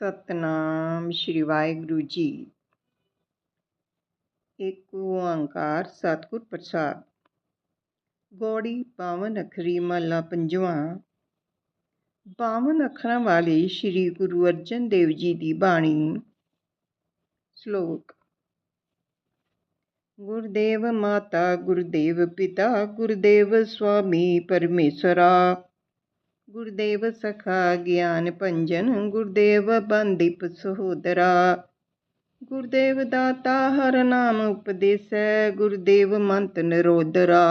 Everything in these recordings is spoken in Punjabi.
ਸਤਨਾਮ ਸ਼੍ਰੀ ਵਾਹਿਗੁਰੂ ਜੀ। ਇੱਕ ਓੰਕਾਰ ਸਤਿਗੁਰ ਪ੍ਰਸਾਦ। ਗੋੜੀ ਪਾਵਨ ਅਖਰੀ ਮਹਲਾ ਪੰਜਵਾਂ। ਬਾਵਨ ਅੱਖਰਾਂ ਵਾਲੀ ਸ਼੍ਰੀ ਗੁਰੂ ਅਰਜਨ ਦੇਵ ਜੀ ਦੀ ਬਾਣੀ। ਸ਼ਲੋਕ ਗੁਰਦੇਵ ਮਾਤਾ, ਗੁਰਦੇਵ ਪਿਤਾ, ਗੁਰਦੇਵ ਸੁਆਮੀ ਪਰਮੇਸ਼ਰਾ। ਗੁਰਦੇਵ ਸਖਾ ਗਿਆਨ ਭੰਜਨ, ਗੁਰਦੇਵ ਬੰਦੀਪ ਸਹੋਦਰਾ। ਗੁਰਦੇਵ ਦਾਤਾ ਹਰ ਨਾਮ ਉਪਦੇਸੈ, ਗੁਰਦੇਵ ਮੰਤ ਨਿਰੋਦਰਾ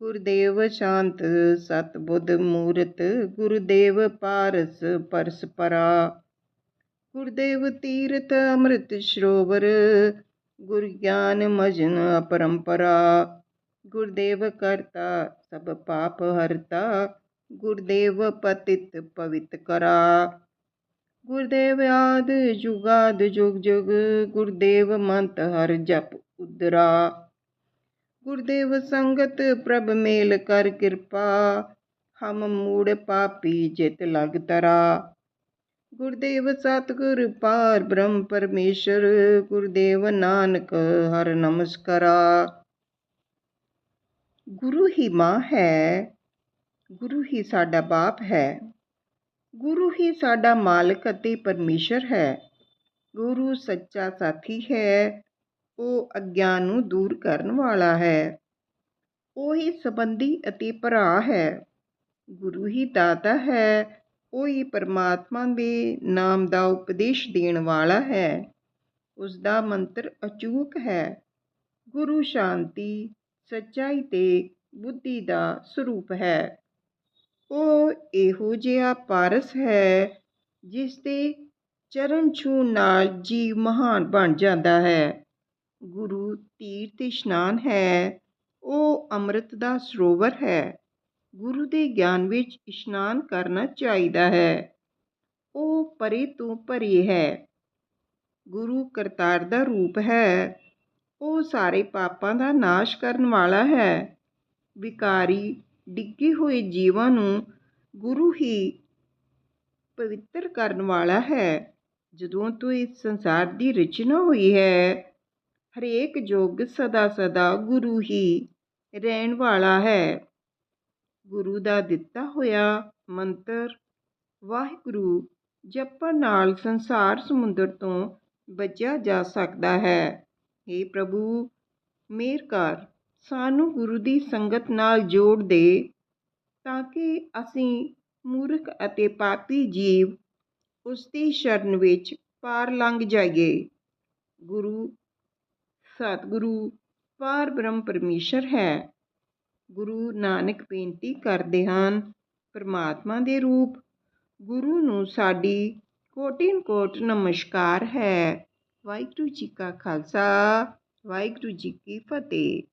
ਗੁਰਦੇਵ ਸ਼ਾਂਤ ਸਤ ਬੁੱਧ ਮੂਰਤ, ਗੁਰਦੇਵ ਪਾਰਸ ਪਰਸਪਰਾ। ਗੁਰਦੇਵ ਤੀਰਥ ਅੰਮ੍ਰਿਤ ਸਰੋਵਰ, ਗੁਰ ਗਿਆਨ ਮਜਨ ਅਪਰੰਪਰਾ। ਗੁਰਦੇਵ ਕਰਤਾ ਸਭ ਪਾਪ ਹਰਤਾ ਗੁਰਦੇਵ ਪਤਿਤ ਪਵਿੱਤ ਕਰਾ। ਗੁਰਦੇਵ ਆਦ ਜੁਗਾਦ ਜੁਗ ਜੁਗ, ਗੁਰਦੇਵ ਮੰਤ ਹਰ ਜਪ ਉਦਰਾ। ਗੁਰਦੇਵ ਸੰਗਤ ਪ੍ਰਭ ਮੇਲ ਕਰ ਕਿਰਪਾ, ਹਮ ਮੂੜ ਪਾਪੀ ਜਿਤ ਲਗ ਤਰਾ। ਗੁਰਦੇਵ ਸਤਗੁਰ ਪਾਰ ਬ੍ਰਹਮ ਪਰਮੇਸ਼ਰ, ਗੁਰਦੇਵ ਨਾਨਕ ਹਰ ਨਮਸਕਾਰਾ। ਗੁਰੂ ਹੀ ਮਾਂ ਹੈ ਗੁਰੂ ਹੀ ਸਾਡਾ ਬਾਪ ਹੈ। ਗੁਰੂ ਹੀ ਸਾਡਾ ਮਾਲਕ ਅਤੇ ਪਰਮੇਸ਼ਰ ਹੈ। ਗੁਰੂ ਸੱਚਾ ਸਾਥੀ ਹੈ। ਉਹ ਅਗਿਆਨ ਨੂੰ ਦੂਰ ਕਰਨ ਵਾਲਾ ਹੈ। ਉਹ ਹੀ ਸੰਬੰਧੀ ਅਤੇ ਭਰਾ ਹੈ। ਗੁਰੂ ਹੀ ਦਾਤਾ ਹੈ। ਉਹ ਹੀ ਪਰਮਾਤਮਾ ਦੇ ਨਾਮ ਦਾ ਉਪਦੇਸ਼ ਦੇਣ ਵਾਲਾ ਹੈ। ਉਸ ਦਾ ਮੰਤਰ ਅਚੂਕ ਹੈ। ਗੁਰੂ ਸ਼ਾਂਤੀ, ਸੱਚਾਈ ਤੇ ਬੁੱਧੀ ਦਾ ਸਰੂਪ ਹੈ। ਉਹ ਇਹੋ ਜਿਹਾ ਪਾਰਸ ਹੈ ਜਿਸ ਦੇ ਚਰਨ ਛੂਹ ਨਾਲ ਜੀਵ ਮਹਾਨ ਬਣ ਜਾਂਦਾ ਹੈ। ਗੁਰੂ ਤੀਰਥ ਇਸ਼ਨਾਨ ਹੈ। ਉਹ ਅੰਮ੍ਰਿਤ ਦਾ ਸਰੋਵਰ ਹੈ। ਗੁਰੂ ਦੇ ਗਿਆਨ ਵਿੱਚ ਇਸ਼ਨਾਨ ਕਰਨਾ ਚਾਹੀਦਾ ਹੈ। ਉਹ ਪਰੇ ਤੋਂ ਭਰੇ ਹੈ। ਗੁਰੂ ਕਰਤਾਰ ਦਾ ਰੂਪ ਹੈ। ਉਹ ਸਾਰੇ ਪਾਪਾਂ ਦਾ ਨਾਸ਼ ਕਰਨ ਵਾਲਾ ਹੈ। ਵਿਕਾਰੀ ਡਿੱਗੇ ਹੋਏ ਜੀਵਾਂ ਨੂੰ ਗੁਰੂ ਹੀ ਪਵਿੱਤਰ ਕਰਨ ਵਾਲਾ ਹੈ। ਜਦੋਂ ਤੋਂ ਇਸ ਸੰਸਾਰ ਦੀ ਰਚਨਾ ਹੋਈ ਹੈ, ਹਰੇਕ ਯੁੱਗ ਸਦਾ ਸਦਾ ਗੁਰੂ ਹੀ ਰਹਿਣ ਵਾਲਾ ਹੈ। ਗੁਰੂ ਦਾ ਦਿੱਤਾ ਹੋਇਆ ਮੰਤਰ, ਵਾਹਿਗੁਰੂ ਜਪਣ ਨਾਲ ਸੰਸਾਰ ਸਮੁੰਦਰ ਤੋਂ ਬਚਿਆ ਜਾ ਸਕਦਾ ਹੈ। हे ਪ੍ਰਭੂ, ਮੇਰ ਕਰ। ਸਾਨੂੰ ਗੁਰੂ ਦੀ ਸੰਗਤ ਨਾਲ ਜੋੜ ਦੇ ਤਾਂ ਕਿ ਅਸੀਂ ਮੂਰਖ ਅਤੇ ਪਾਪੀ ਜੀਵ ਉਸ ਦੀ ਸ਼ਰਨ ਵਿੱਚ ਪਾਰ ਲੰਘ ਜਾਈਏ। ਗੁਰੂ, ਸਤਿਗੁਰੂ ਪਾਰ ਬ੍ਰਹਮ ਪਰਮੇਸ਼ਰ ਹੈ। ਗੁਰੂ ਨਾਨਕ ਬੇਨਤੀ ਕਰਦੇ ਹਨ ਪਰਮਾਤਮਾ ਦੇ ਰੂਪ। ਗੁਰੂ ਨੂੰ ਸਾਡੀ ਕੋਟਿਨ ਕੋਟ ਨਮਸਕਾਰ ਹੈ। ਵਾਹਿਗੁਰੂ ਜੀ ਕਾ ਖਾਲਸਾ, ਵਾਹਿਗੁਰੂ ਜੀ ਕੀ ਫਤਿਹ।